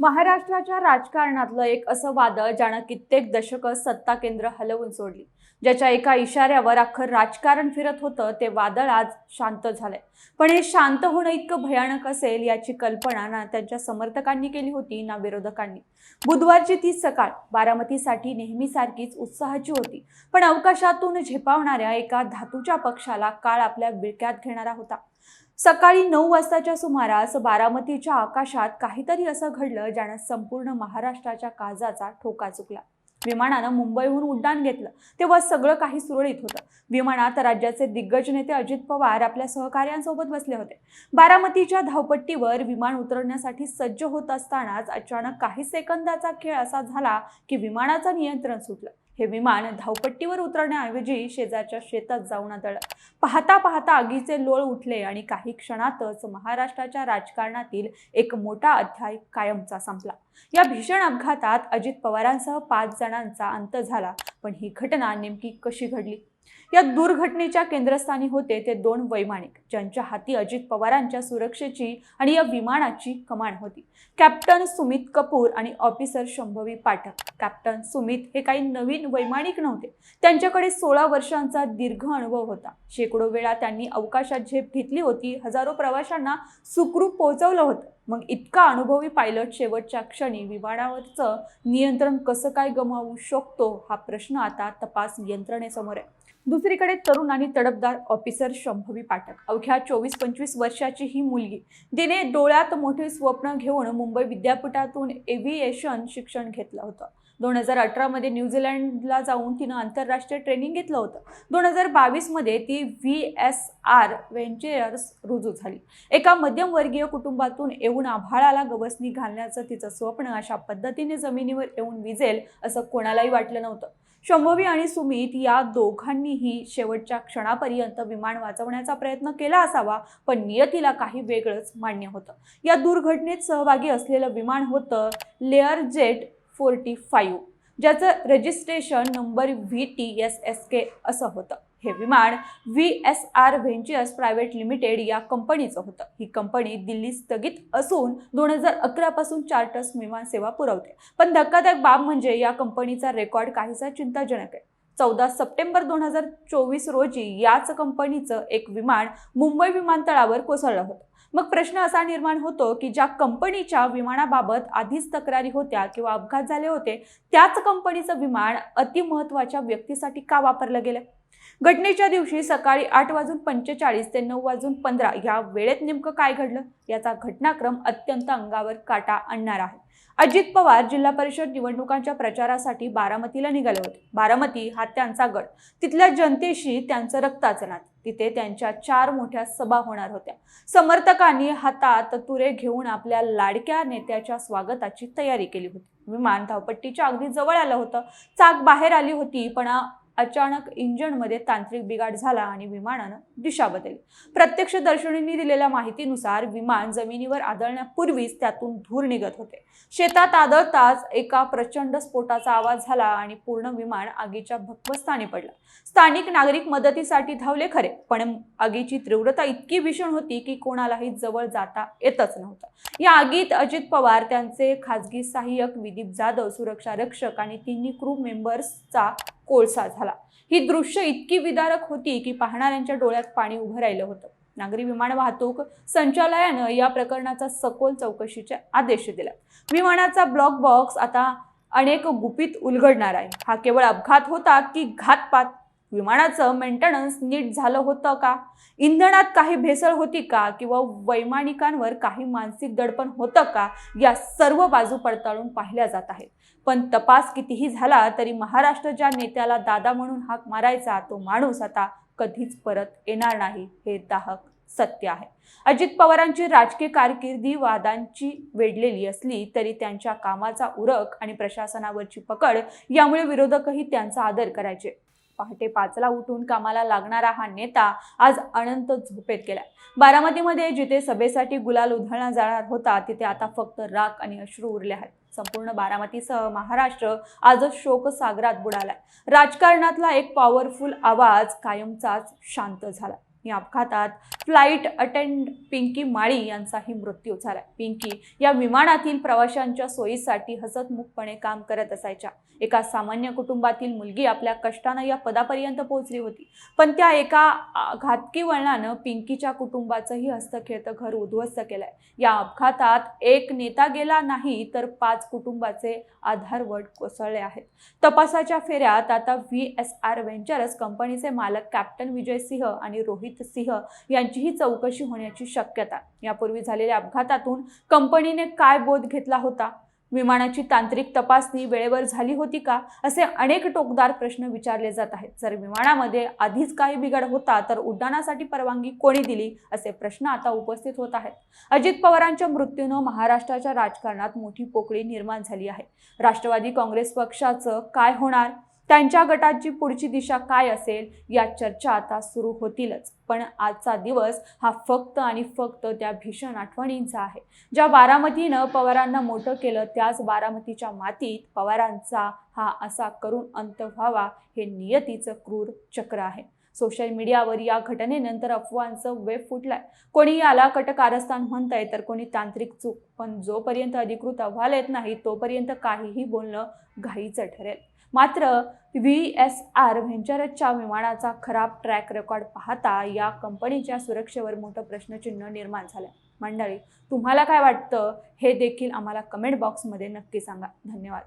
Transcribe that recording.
महाराष्ट्राच्या राजकारणातलं एक असं वादळ ज्यानं कित्येक दशकं सत्ता केंद्र हलवून सोडली. ज्याच्या एका इशाऱ्यावर अख्खं राजकारण फिरत होतं ते वादळ आज शांत झालंय. पण हे शांत होणं इतकं भयानक असेल याची कल्पना ना त्यांच्या समर्थकांनी केली होती ना विरोधकांनी. बुधवारची ती सकाळ बारामतीसाठी नेहमीसारखीच उत्साहाची होती. पण अवकाशातून झेपावणाऱ्या एका धातूच्या पक्षाला काळ आपल्या विळक्यात घेणारा होता. सकाळी नऊ वाजताच्या सुमारास बारामतीच्या आकाशात काहीतरी असं घडलं ज्यानं संपूर्ण महाराष्ट्राच्या काजाचा ठोका चुकला. विमानानं मुंबईहून उड्डाण घेतलं. तेव्हा सगळं काही सुरळीत होतं. विमानात राज्याचे दिग्गज नेते अजित पवार आपल्या सहकार्यांसोबत बसले होते. बारामतीच्या धावपट्टीवर विमान उतरण्यासाठी सज्ज होत असतानाच अचानक काही सेकंदाचा खेळ असा झाला की विमानाचं नियंत्रण सुटलं. हे विमान धावपट्टीवर उतरण्याऐवजी शेजारच्या शेतात जाऊन आदळलं. पाहता पाहता आगीचे लोळ उठले आणि काही क्षणातच महाराष्ट्राच्या राजकारणातील एक मोठा अध्याय कायमचा संपला. या भीषण अपघातात अजित पवारांसह पाच जणांचा अंत झाला पण ही घटना नेमकी कशी घडली? या दुर्घटनेच्या केंद्रस्थानी होते ते दोन वैमानिक ज्यांच्या हाती अजित पवारांच्या सुरक्षेची आणि या विमानाची कमान होती. कॅप्टन सुमित कपूर आणि ऑफिसर शंभवी पाठक. कॅप्टन सुमित हे काही नवीन वैमानिक नव्हते. त्यांच्याकडे सोळा वर्षांचा दीर्घ अनुभव होता. शेकडो वेळा त्यांनी अवकाशात झेप घेतली होती हजारो प्रवाशांना सुखरूप पोहोचवलं होतं. मग इतका अनुभवी पायलट शेवटच्या क्षणी विमानावरचं नियंत्रण कसं काय गमावू शकतो हा प्रश्न आता तपास यंत्रणेसमोर आहे. दुसरीकडे तरुण आणि तडपदार ऑफिसर शंभवी पाठक. अवघ्या चोवीस पंचवीस वर्षाची ही मुलगी तिने डोळ्यात मोठे स्वप्न घेऊन मुंबई विद्यापीठातून एव्हिएशन शिक्षण घेतलं होतं. दोन हजार अठरामध्ये न्यूझीलंडला जाऊन तिनं आंतरराष्ट्रीय ट्रेनिंग घेतलं होतं. दोन हजार बावीसमध्ये ती व्ही एस आर व्हेंचर्स रुजू झाली. एका मध्यमवर्गीय कुटुंबातून येऊन आभाळाला गवसणी घालण्याचं तिचं स्वप्न अशा पद्धतीने जमिनीवर येऊन विजेल असं कोणालाही वाटलं नव्हतं. शंभवी आणि सुमित या दोघांनीही शेवटच्या क्षणापर्यंत विमान वाचवण्याचा प्रयत्न केला असावा पण नियतीला काही वेगळंच मान्य होतं. या दुर्घटनेत सहभागी असलेलं विमान होतं लेअर जेट फोर्टी फाईव्ह ज्याचं registration number V T S S K असं होतं. हे विमान V S R ventures private limited या कंपनीचं होतं. ही कंपनी दिल्ली स्थगित असून दोन हजार अकरापासून चार्टर्स विमान सेवा पुरवते. पण धक्कादायक बाब म्हणजे या कंपनीचा रेकॉर्ड काहीसा चिंताजनक आहे. चौदा सप्टेंबर दोन हजार चोवीस रोजी याच कंपनीचं एक विमान मुंबई विमानतळावर कोसळलं होतं. मग प्रश्न असा निर्माण होतो की ज्या कंपनीच्या विमानाबाबत आधीच तक्रारी होत्या किंवा अपघात झाले होते त्याच कंपनीचं विमान अतिमहत्वाच्या व्यक्तीसाठी का वापरलं गेलं? घटनेच्या दिवशी सकाळी आठ वाजून पंचेचाळीस ते नऊ वाजून पंधरा या वेळेत नेमकं काय घडलं? याचा घटनाक्रम अत्यंत अंगावर काटा आणणार आहे. अजित पवार जिल्हा परिषद निवडणुकांच्या प्रचारासाठी बारामतीला निघाले होते. बारामती हा त्यांचा गड. तिथल्या जनतेशी त्यांचं रक्ताचं नात तिथे त्यांच्या चार मोठ्या सभा होणार होत्या. समर्थकांनी हातात तुरे घेऊन आपल्या लाडक्या नेत्याच्या स्वागताची तयारी केली होती. विमान धावपट्टीच्या अगदी जवळ आलं होतं. चाक बाहेर आली होती पण अचानक इंजनमध्ये तांत्रिक बिघाड झाला आणि विमानानं दिशा बदलली. प्रत्यक्षदर्शनींनी दिलेल्या माहितीनुसार विमान जमिनीवर आदळण्यापूर्वीच त्यातून धूर निघत होते. शेतात आदळताच एका प्रचंड स्फोटाचा आवाज झाला आणि पूर्ण विमान आगीच्या भक्वस्थानी पडला. स्थानिक नागरिक मदतीसाठी धावले खरे पण आगीची तीव्रता इतकी भीषण होती की कोणालाही जवळ जाता येतच नव्हतं. या आगीत अजित पवार त्यांचे खासगी सहाय्यक विदीप जाधव सुरक्षा रक्षक आणि तिन्ही क्रू मेंबर्सचा कोळसा झाला. ही दृश्य इतकी विदारक होती की पाहणाऱ्यांच्या डोळ्यात पाणी उभं राहिलं होतं. नागरी विमान वाहतूक संचालयानं या प्रकरणाचा सखोल चौकशीचे आदेश दिला. विमानाचा ब्लॉक बॉक्स आता अनेक गुपित उलगडणार आहे. हा केवळ अपघात होता की घातपात विमानाचं मेंटेनन्स नीट झालं होतं का? इंधनात काही भेसळ होती का? किंवा वैमानिकांवर काही मानसिक दडपण होतं का? या सर्व बाजू पडताळून पाहिल्या जात आहेत. पण तपास कितीही झाला तरी महाराष्ट्र ज्या नेत्याला दादा म्हणून हाक मारायचा तो माणूस आता कधीच परत येणार नाही हे दाहक सत्य आहे. अजित पवारांची राजकीय कारकिर्दी वादांची वेढलेली असली तरी त्यांच्या कामाचा उरक आणि प्रशासनावरची पकड यामुळे विरोधकही त्यांचा आदर करायचे. पहाटे पाचला उठून कामाला लागणारा हा नेता आज अनंत झोपेत गेलाय. बारामतीमध्ये जिथे सभेसाठी गुलाल उधळला जाणार होता तिथे आता फक्त राख आणि अश्रू उरले आहेत. संपूर्ण बारामतीसह महाराष्ट्र आजच शोकसागरात बुडालाय. राजकारणातला एक पॉवरफुल आवाज कायमचाच शांत झाला या अपघातात फ्लाईट अटेंड पिंकी माळी यांचाही मृत्यू झाला पिंकी या विमानातील प्रवाशांच्या सोयीसाठी हसतमुखपणे काम करत असायच्या. एका सामान्य कुटुंबातील मुलगी आपल्या कष्टानं या पदापर्यंत पोहोचली होती. पण त्या एका घातकी वळणानं पिंकीच्या कुटुंबाचंही हस्तखेळतं घर उद्ध्वस्त केलंय. या अपघातात एक नेता गेला नाही तर पाच कुटुंबाचे आधारवड कोसळले आहेत. तपासाच्या फेऱ्यात आता व्ही एस आर व्हेंचरस कंपनीचे मालक कॅप्टन विजय सिंह आणि रोहित सिंह यांचीही चौकशी होण्याची शक्यता. यापूर्वी झालेल्या अपघातातून कंपनीने काय बोध घेतला होता? विमानाची तांत्रिक तपासणी वेळेवर झाली होती का? असे अनेक टोकदार प्रश्न विचारले जात आहेत. जर विमानामध्ये आधीच काही बिघाड होता तर उड्डाणासाठी परवानगी कोणी दिली? असे प्रश्न आता उपस्थित होत आहेत. अजित पवारांच्या मृत्यूनं महाराष्ट्राच्या राजकारणात मोठी पोकळी निर्माण झाली आहे. राष्ट्रवादी काँग्रेस पक्षाचं काय होणार? त्यांच्या गटाची पुढची दिशा काय असेल या चर्चा आता सुरू होतीलच. पण आजचा दिवस हा फक्त आणि फक्त त्या भीषण आठवणींचा आहे. ज्या बारामतीनं पवारांना मोठं केलं त्याच बारामतीच्या मातीत पवारांचा हा असा करून अंत व्हावा हे नियतीचं क्रूर चक्र आहे. सोशल मीडियावर या घटनेनंतर अफवांचं वेब फुटलाय. कोणी याला कटकारस्थान म्हणतंय तर कोणी तांत्रिक चूक पण जोपर्यंत अधिकृत अहवाल येत नाही तोपर्यंत काहीही बोलणं घाईचं ठरेल. मात्र व्ही एस आर व्हेंचरच्या विमानाचा खराब ट्रॅक रेकॉर्ड पाहता या कंपनीच्या सुरक्षेवर मोठं प्रश्नचिन्ह निर्माण झालं मंडळी तुम्हाला काय वाटतं? हे देखील आम्हाला कमेंट बॉक्समध्ये नक्की सांगा. धन्यवाद.